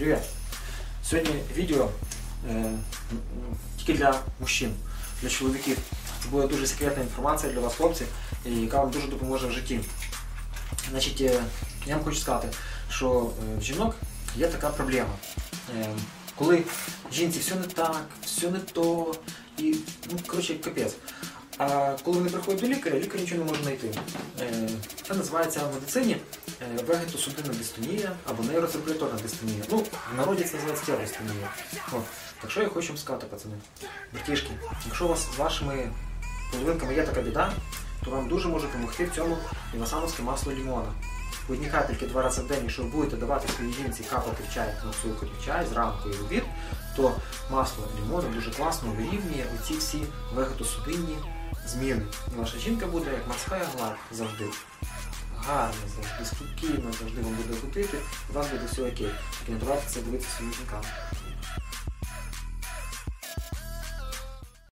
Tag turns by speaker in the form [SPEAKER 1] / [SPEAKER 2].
[SPEAKER 1] Привіт! Сьогодні відео е, тільки для мужчин, для чоловіків. Це буде дуже секретна інформація для вас, хлопці, яка вам дуже допоможе в житті. Значить, е, я вам хочу сказати, що е, в жінок є така проблема. Е, коли жінці все не так, все не то, і, ну, коротше, капець. А коли вони приходять до лікаря, лікар нічого не може знайти. Це називається в медицині вегетосудинна дистонія або нейроциркуляторна дистонія. Ну, в народі це називається. От. Так що я хочу вам сказати, пацани, братішки, якщо у вас з вашими половинками є така біда, то вам дуже може допомогти в цьому івасановське масло лімона. По одній капельки два рази в день, якщо ви будете давати своїй жінці капати в чай, ну, цукор в чай зранку і в обід, то масло лімону дуже класно вирівнює оці всі вегетосудинні зміни. Ваша жінка буде як морська гладь завжди. Гарно, завжди спокійно, завжди вам буде ходити, у вас буде все окей. Не це дивитися жінкам.